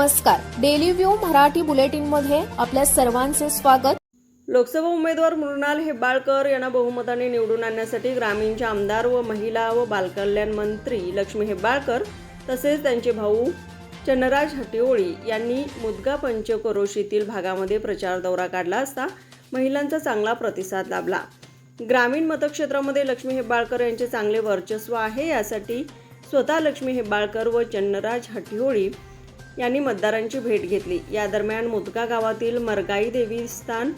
नमस्कार. Daily view Marathi बुलेटिनमध्ये आपल्या सर्वांचे स्वागत. लोकसभा उमेदवार मृणाल हेबाळकर यांना बहुमताने निवडून आणण्यासाठी ग्रामीणच्या आमदार व महिला व बालकल्याण मंत्री लक्ष्मी हेबाळकर तसेच त्यांचे भाऊ चन्नराज हटिओळी यांनी मुदगा पंचक्रोशीतील भागामध्ये प्रचार दौरा काढला असता महिलांचा चांगला प्रतिसाद लाभला. ग्रामीण मतक्षेत्रामध्ये लक्ष्मी हेबाळकर यांचे चांगले वर्चस्व आहे यासाठी स्वतः लक्ष्मी हेबाळकर व चन्नराज हटिओळी यांनी मतदारांची भेट घेतली. या दरम्यान मुदका गावातील मरगाई देवी स्थान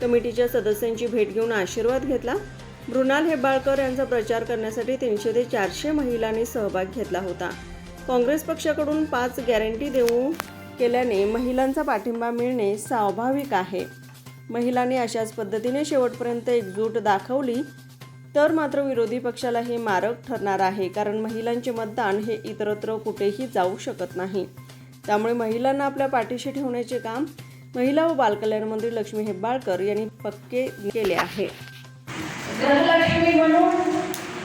कमिटीच्या सदस्यांची भेट घेऊन आशीर्वाद घेतला. मृणाल हेबाळकर यांचा प्रचार करण्यासाठी तीनशे ते चारशे महिलांनी सहभाग घेतला होता. काँग्रेस पक्षाकडून पाच गॅरंटी देऊ केल्याने महिलांचा पाठिंबा मिळणे स्वाभाविक आहे. महिलांनी अशाच पद्धतीने शेवटपर्यंत एकजूट दाखवली तर मात्र विरोधी पक्षाला हे मारक ठरणार आहे कारण महिलांचे मतदान हे इतरत्र कुठेही जाऊ शकत नाही. त्यामुळे महिलांना आपल्या पाठीशी ठेवण्याचे काम महिला व बालकल्याण मंत्री लक्ष्मी हेब्बाळकर यांनी पक्के केले आहे. गृहलक्ष्मी म्हणून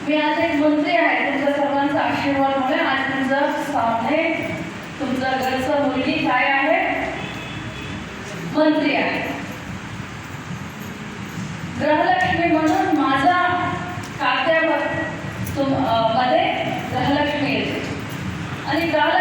मी आज एक मंत्री आहे. तुमच्या सर्वांचा आशीर्वाद मुळे आज तुमचं सामने तुमचा घरचं मुलगी काय आहे? मंत्री आहे. ग्रहलक्ष्मी म्हणून माझा खात्यावर तुममध्ये ग्रहलक्ष्मी येते. आणि ग्रहलक्ष्मी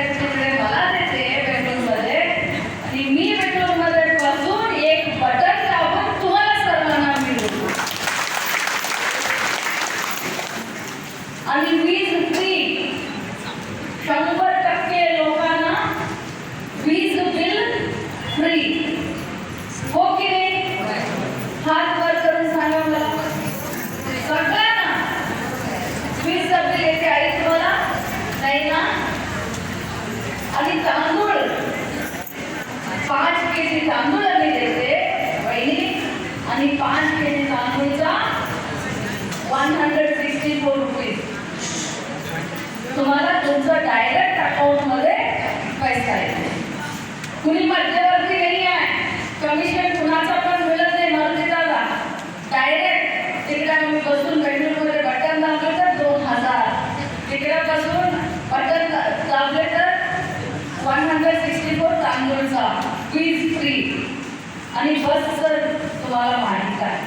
ustedes siempre. केजी तांदूळ आम्ही देते. बहिणी आणि पाच KG तांदूळचा one hundred sixty four rupees तुम्हाला तुमचं डायरेक्ट अकाउंटमध्ये पैसा येतो. कुणी मध्यवर्ती नाही आहे. कमिशन कुणाचा पण मिळत नाही मारुती दादा डायरेक्ट तिकडे आम्ही बसून बेडरूममध्ये बटन दाबलं तर दोन हजार. तिकडे बसून बटन दाबले तर वन हंड्रेड सिक्स्टी फोर तांदूळचा. वीज फ्री आणि बस तर तुम्हाला माहीत आहे.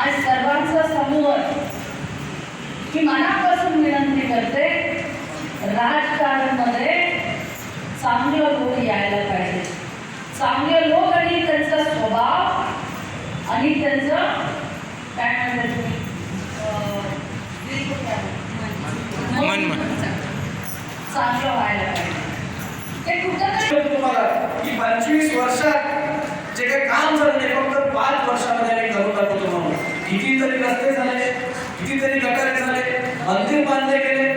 आज सर्वांचा समूह मी मनापासून विनंती करते राजकारणमध्ये चांगले लोक यायला पाहिजे. चांगले लोक आणि त्यांचा स्वभाव आणि त्यांचं काय म्हणतात तुम्ही चांगलं व्हायला पाहिजे. ते कुठं तरी तुम्हाला की पंचवीस वर्षात जे काही काम झालं नाही फक्त पाच वर्षामध्ये आम्ही करून दाखवतो म्हणून कितीतरी रस्ते झाले कितीतरी झाले मंदिर बांधले गेले.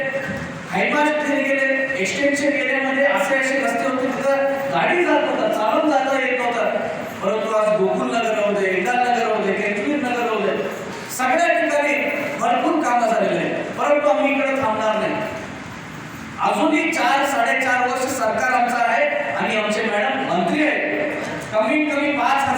हायमास्ट केले गेले. एक्सटेन्शन केल्यामध्ये असे असे रस्ते होते तिथं गाडी जात होता चालून जाता येत नव्हतं. परंतु आज गोकुल नगर होते इंदाल नगर राहू केंद्रीय नगर होते दे सगळ्या ठिकाणी भरपूर कामं झालेले आहेत. परंतु आम्ही इकडे थांबणार नाही. अजूनही चार साडेचार वर्ष सरकार आमचं आहे आणि आमचे मॅडम मंत्री आहेत. कमीत कमी पाच